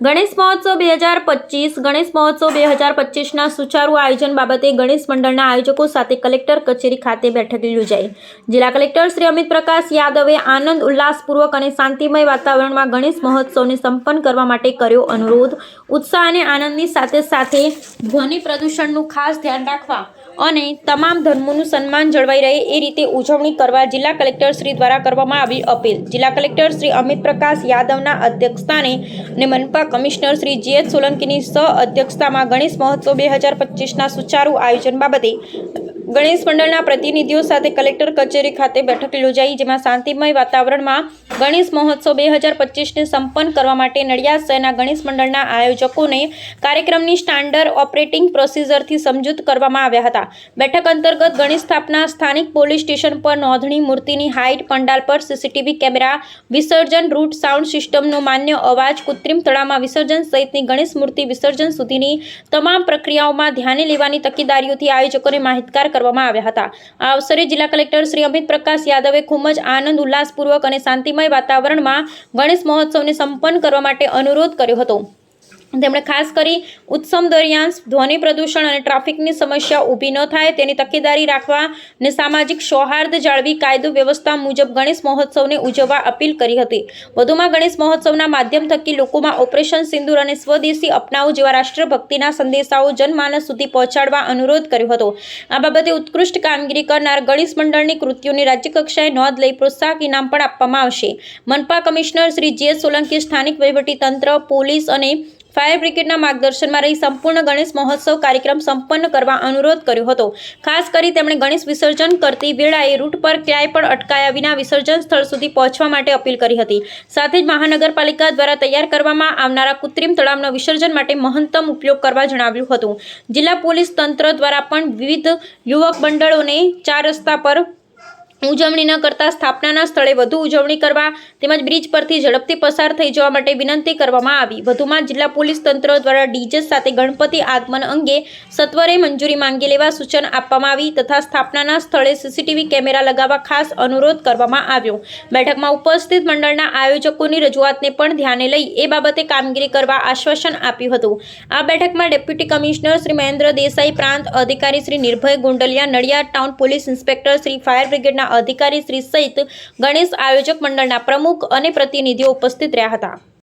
ગણેશ મહોત્સવ બે હજાર પચીસ, ગણેશ મહોત્સવ બે હજાર પચીસના સુચારુ આયોજન બાબતે ગણેશ મંડળના આયોજકો સાથે કલેક્ટર કચેરી ખાતે બેઠક યોજાઈ. જિલ્લા કલેક્ટર શ્રી અમિત પ્રકાશ યાદવે આનંદ, ઉલ્લાસપૂર્વક અને શાંતિમય વાતાવરણમાં ગણેશ મહોત્સવને સંપન્ન કરવા માટે કર્યો અનુરોધ. ઉત્સાહ અને આનંદની સાથે સાથે ધ્વનિ પ્રદૂષણનું ખાસ ધ્યાન રાખવા અને તમામ ધર્મોનું સન્માન જળવાઈ રહે એ રીતે ઉજવણી કરવા જિલ્લા કલેક્ટર શ્રી દ્વારા કરવામાં આવી અપીલ. જિલ્લા કલેક્ટર શ્રી અમિત પ્રકાશ યાદવના અધ્યક્ષસ્થાને અને મનપા કમિશનર શ્રી જીએચ સોલંકીની સહ અધ્યક્ષતામાં ગણેશ મહોત્સવ બે હજાર પચીસના સુચારુ આયોજન બાબતે ગણેશ મંડળના પ્રતિનિધિઓ સાથે કલેક્ટર કચેરી ખાતે બેઠક યોજાઈ, જેમાં શાંતિમય વાતાવરણમાં ગણેશ મહોત્સવ બે હજાર પચીસને સંપન્ન કરવા માટે નડિયાદ શહેરના ગણેશ મંડળના આયોજકોને કાર્યક્રમની સ્ટાન્ડર્ડ ઓપરેટિંગ પ્રોસિજરથી સમજૂત કરવામાં આવ્યા હતા. બેઠક અંતર્ગત ગણેશ સ્થાપના સ્થાનિક પોલીસ સ્ટેશન પર નોંધણી મૂર્તિની હાઇટ, પંડાલ પર સીસીટીવી કેમેરા, વિસર્જન રૂટ, સાઉન્ડ સિસ્ટમનો માન્ય અવાજ, કૃત્રિમ તળાવમાં વિસર્જન સહિતની ગણેશ મૂર્તિ વિસર્જન સુધીની તમામ પ્રક્રિયાઓમાં ધ્યાને લેવાની તકેદારીઓથી આયોજકોને માહિતગાર કરવામાં આવ્યા હતા. આ અવસરે જિલ્લા કલેક્ટર શ્રી અમિત પ્રકાશ યાદવે ખૂબ જ આનંદ, ઉલ્લાસપૂર્વક અને શાંતિમય વાતાવરણમાં ગણેશ મહોત્સવને સંપન્ન કરવા માટે અનુરોધ કર્યો હતો. તેમણે ખાસ કરી ઉત્સવ દરમિયાન ધ્વનિ પ્રદૂષણ અને ટ્રાફિકની સમસ્યા ઊભી ન થાય તેની તકેદારી રાખવા અને સામાજિક સૌહાર્દ જાળવી કાયદો વ્યવસ્થા મુજબ ગણેશ મહોત્સવને ઉજવવા અપીલ કરી હતી. વધુમાં ગણેશ મહોત્સવના માધ્યમ થકી લોકોમાં ઓપરેશન સિંદૂર અને સ્વદેશી અપનાવો જેવા રાષ્ટ્રભક્તિના સંદેશાઓ જનમાનસ સુધી પહોંચાડવા અનુરોધ કર્યો હતો. આ બાબતે ઉત્કૃષ્ટ કામગીરી કરનાર ગણેશ મંડળની કૃત્યોની રાજ્યકક્ષાએ નોંધ લઈ પ્રોત્સાહક ઇનામ પણ આપવામાં આવશે. મનપા કમિશનર શ્રી જે સોલંકી સ્થાનિક વહીવટીતંત્ર પોલીસ અને ફાયર બ્રિગેડના માર્ગદર્શનમાં રહી સંપૂર્ણ ગણેશ મહોત્સવ કાર્યક્રમ સંપન્ન કરવા અનુરોધ કર્યો હતો. ખાસ કરી તેમણે ગણેશ વિસર્જન કરતી વેળાએ રૂટ પર ક્યાંય પણ અટકાયા વિના વિસર્જન સ્થળ સુધી પહોંચવા માટે અપીલ કરી હતી. સાથે જ મહાનગરપાલિકા દ્વારા તૈયાર કરવામાં આવનારા કૃત્રિમ તળાવના વિસર્જન માટે મહત્તમ ઉપયોગ કરવા જણાવ્યું હતું. જિલ્લા પોલીસ તંત્ર દ્વારા પણ વિવિધ યુવક મંડળોને ચાર રસ્તા પર ઉજવણી ન કરતા સ્થાપનાના સ્થળે વધુ ઉજવણી કરવા તેમજ બ્રિજ પરથી ઝડપથી પસાર થઈ જવા માટે વિનંતી કરવામાં આવી. વધુમાં જિલ્લા પોલીસ તંત્ર દ્વારા ડીજે સાથે ગણપતિ આગમન અંગે સત્વરે મંજૂરી માંગી લેવા સૂચન આપવામાં આવી તથા સ્થાપનાના સ્થળે સીસીટીવી કેમેરા લગાવવા ખાસ અનુરોધ કરવામાં આવ્યો. બેઠકમાં ઉપસ્થિત મંડળના આયોજકોની રજૂઆતને પણ ધ્યાને લઈ એ બાબતે કામગીરી કરવા આશ્વાસન આપ્યું હતું. આ બેઠકમાં ડેપ્યુટી કમિશનર શ્રી મહેન્દ્ર દેસાઈ, પ્રાંત અધિકારી Shri Nirbhay Gundaliya, Nadiad town police inspector Shri fire બ્રિગેડના અધિકારી શ્રી સહિત ગણેશ આયોજક મંડળના પ્રમુખ અને પ્રતિનિધિઓ ઉપસ્થિત રહ્યા હતા.